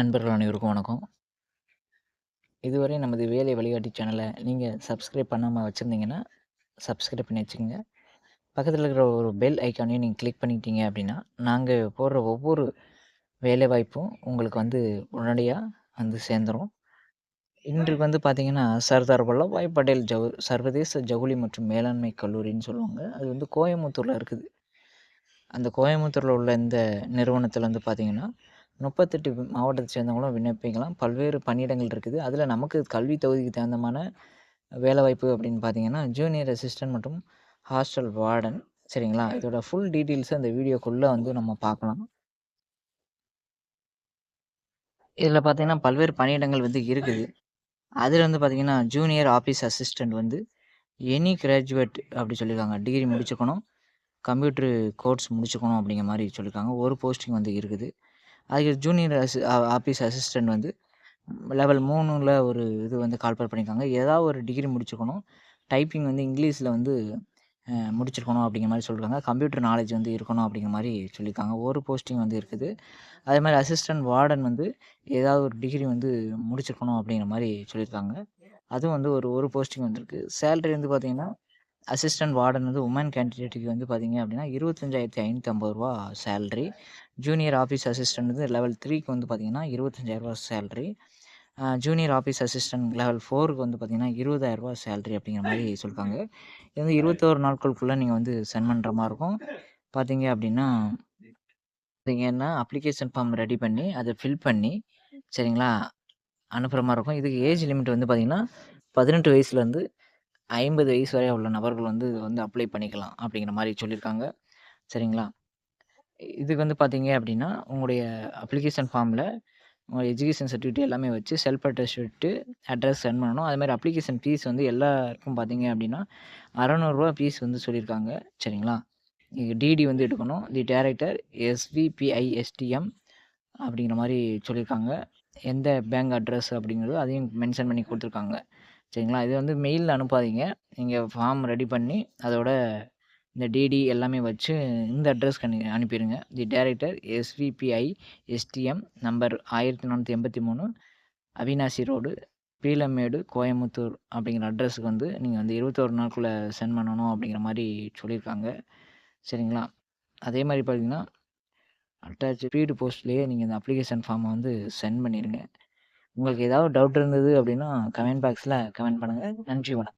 நண்பர்கள் அனைவருக்கும் வணக்கம். இதுவரை நமது வேலை வழிகாட்டி சேனலை நீங்கள் சப்ஸ்கிரைப் பண்ணாமல் வச்சுருந்தீங்கன்னா சப்ஸ்கிரைப் பண்ணி வச்சுக்கோங்க. பக்கத்தில் இருக்கிற ஒரு பெல் ஐக்கானையும் நீங்கள் கிளிக் பண்ணிட்டீங்க அப்படின்னா நாங்கள் போடுற ஒவ்வொரு வேலை வாய்ப்பும் உங்களுக்கு வந்து உடனடியாக வந்து சேர்ந்துடும் இன்றைக்கு வந்து பார்த்திங்கன்னா சர்தார் வல்லபாய் பட்டேல் ஜவு சர்வதேச ஜவுளி மற்றும் மேலாண்மை கல்லூரின்னு சொல்லுவாங்க. அது வந்து கோயம்புத்தூரில் இருக்குது. அந்த கோயம்புத்தூரில் உள்ள இந்த நிறுவனத்தில் வந்து பார்த்திங்கன்னா முப்பத்தெட்டு மாவட்டத்தை சேர்ந்தவங்களும் விண்ணப்பிக்கலாம். பல்வேறு பணியிடங்கள் இருக்குது. அதில் நமக்கு கல்வி தகுதிக்கு தகுந்தமான வேலைவாய்ப்பு அப்படின்னு பார்த்தீங்கன்னா ஜூனியர் அசிஸ்டன்ட் மற்றும் ஹாஸ்டல் வார்டன் சரிங்களா? இதோட ஃபுல் டீட்டெயில்ஸை அந்த வீடியோக்குள்ளே வந்து நம்ம பார்க்கலாம் இதில் பார்த்தீங்கன்னா பல்வேறு பணியிடங்கள் வந்து இருக்குது. அதில் வந்து பார்த்தீங்கன்னா ஜூனியர் ஆஃபீஸ் அசிஸ்டண்ட் வந்து எனி கிராஜுவேட் அப்படி சொல்லியிருக்காங்க டிகிரி முடிச்சுக்கணும். கம்ப்யூட்ரு கோர்ஸ் முடிச்சுக்கணும் அப்படிங்கிற மாதிரி சொல்லியிருக்காங்க ஒரு போஸ்டிங் வந்து இருக்குது. அதுக்கு ஜூனியர் அசி ஆஃபீஸ் அசிஸ்டண்ட் வந்து லெவல் மூணில் ஒரு இது வந்து கால்பர் பண்ணியிருக்காங்க. ஏதாவது ஒரு டிகிரி முடிச்சுக்கணும் டைப்பிங் வந்து இங்கிலீஷில் வந்து முடிச்சிருக்கணும் அப்படிங்கிற மாதிரி சொல்கிறாங்க கம்ப்யூட்டர் நாலேஜ் வந்து இருக்கணும் அப்படிங்கிற மாதிரி சொல்லியிருக்காங்க. ஒரு போஸ்டிங் வந்து இருக்குது. அதே மாதிரி அசிஸ்டன்ட் வார்டன் வந்து ஏதாவது ஒரு டிகிரி வந்து முடிச்சிருக்கணும் அப்படிங்கிற மாதிரி சொல்லியிருக்காங்க. அதுவும் வந்து ஒரு ஒரு போஸ்டிங் வந்துருக்கு. சேலரி வந்து பார்த்திங்கன்னா அசிஸ்டன்ட் வார்டன் வந்து உமன் கேண்டிடேட்டுக்கு வந்து பார்த்திங்க அப்படின்னா இருபத்தஞ்சாயிரத்தி ஐநூற்றம்பது ரூபா சேல்ரி ஜூனியர் ஆஃபீஸ் அசிஸ்டன்ட் வந்து லெவல் த்ரீக்கு வந்து பார்த்திங்கன்னா இருபத்தஞ்சாயிரரூபா salary junior office assistant level ஃபோருக்கு வந்து பார்த்திங்கன்னா இருபதாயிரரூபா சேல்ரி அப்படிங்கிற மாதிரி சொல்லியிருக்காங்க இது வந்து இருபத்தோரு நாட்களுக்குள்ளே நீங்கள் வந்து சென்ட் பண்ணுற மாதிரி இருக்கும். பார்த்தீங்க அப்படின்னா பார்த்தீங்கன்னா அப்ளிகேஷன் ஃபார்ம் ரெடி பண்ணி அதை ஃபில் பண்ணி சரிங்களா? அனுப்புகிற மாதிரி இருக்கும். இதுக்கு ஏஜ் லிமிட் வந்து பார்த்திங்கன்னா பதினெட்டு வயசுலேருந்து ஐம்பது வயசு வரை உள்ள நபர்கள் வந்து வந்து அப்ளை பண்ணிக்கலாம் அப்படிங்கிற மாதிரி சொல்லியிருக்காங்க. சரிங்களா? இதுக்கு வந்து பார்த்தீங்க அப்படின்னா உங்களுடைய அப்ளிகேஷன் ஃபார்மில் உங்கள் எஜுகேஷன் சர்டிஃபிகேட் எல்லாமே வச்சு செல்ஃப் அட்டஸ்ட் அட்ரஸ் சென்ட் பண்ணணும். அதுமாதிரி அப்ளிகேஷன் ஃபீஸ் வந்து எல்லாருக்கும் பார்த்தீங்க அப்படின்னா அறநூறுரூவா ஃபீஸ் வந்து சொல்லியிருக்காங்க. சரிங்களா? நீங்கள் டிடி வந்து எடுக்கணும். தி டேரக்டர் எஸ்விபிஐஎஸ்டிஎம் அப்படிங்கிற மாதிரி சொல்லியிருக்காங்க. எந்த பேங்க் அட்ரஸ் அப்படிங்கிறது அதையும் மென்ஷன் பண்ணி கொடுத்துருக்காங்க. சரிங்களா? இது வந்து மெயிலில் அனுப்பாதீங்க. நீங்கள் ஃபார்ம் ரெடி பண்ணி அதோட இந்த டிடி எல்லாமே வச்சு இந்த அட்ரஸ்க்கு அனு அனுப்பிடுங்க the director SVBI STM number ஆயிரத்தி நானூற்றி எண்பத்தி மூணு அவினாசி ரோடு பீலமேடு கோயம்புத்தூர் அப்படிங்கிற அட்ரஸுக்கு வந்து நீங்கள் வந்து இருபத்தோரு நாளுக்குள்ளே சென்ட் பண்ணணும் அப்படிங்கிற மாதிரி சொல்லியிருக்காங்க. சரிங்களா? அதே மாதிரி பார்த்தீங்கன்னா அட்டாச் ஸ்பீடு போஸ்ட்லேயே நீங்கள் இந்த அப்ளிகேஷன் ஃபார்மை வந்து சென்ட் பண்ணிடுங்க உங்களுக்கு ஏதாவது டவுட் இருந்தது அப்படின்னா கமெண்ட் பாக்ஸில் கமெண்ட் பண்ணுங்கள் நன்றி வணக்கம்.